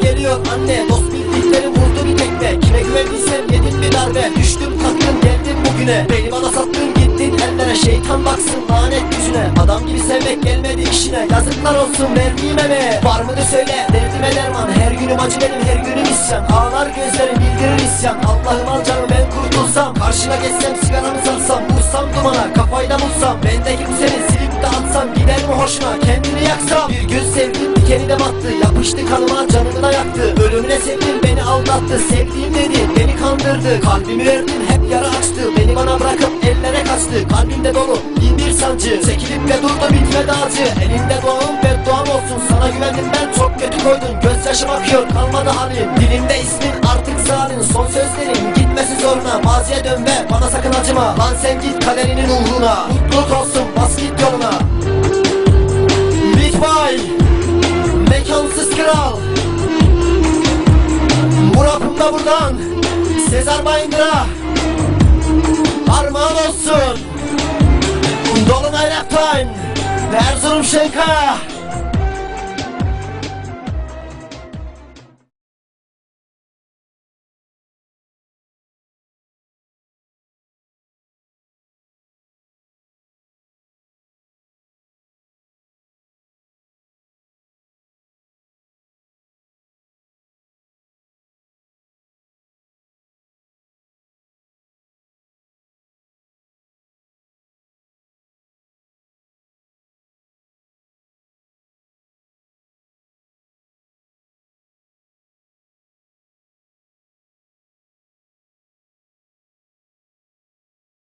Geliyor anne. Dost bildiklerim vurdu bir tekme Kime güvendiysem yedim bir darbe. Düştüm kalktım geldim bugüne. Beni bana sattın gittin ellere. Şeytan baksın lanet yüzüne. Adam gibi sevmek gelmedi işine. Yazıklar olsun verdiğim emeğe Var mıdır söyle. Derdime derman. Her günüm acı benim her günüm isyan. Ağlar gözlerim bildirir isyan. Allah'ım al canım ben kurtulsam. Karşına geçsem sigaramı satsam. Vursam dumana kafayla bulsam Bendeki bu seni atsam Gider mi hoşuna? Kendini yaksam. Bir gün sevdim dikeni de battı. Yapıştı kanıma canımı da yaktı. Ölümüne sevdim beni aldattı. Sevdiğim dedi beni kandırdı. Kalbimi verdim hep yara açtı. Beni bana bırakıp ellere kaçtı. Kalbimde dolu bin bir sancı. Çekilip de durdu bitmedi acı Elinde doğum ve doğan olsun. Sana güvendim ben çok kötü koydun Gözyaşım akıyor kalmadı halim. Dilimde ismin artık zalim. Son sözlerim gitmesi zoruna. Maziye dön ve bana sakın acıma. Lan sen git kaderinin uğruna. Mutluluk olsun Da buradan. Sezar Bayındır'a. Armağan olsun. Dolunay Rap Time Erzurum Şenka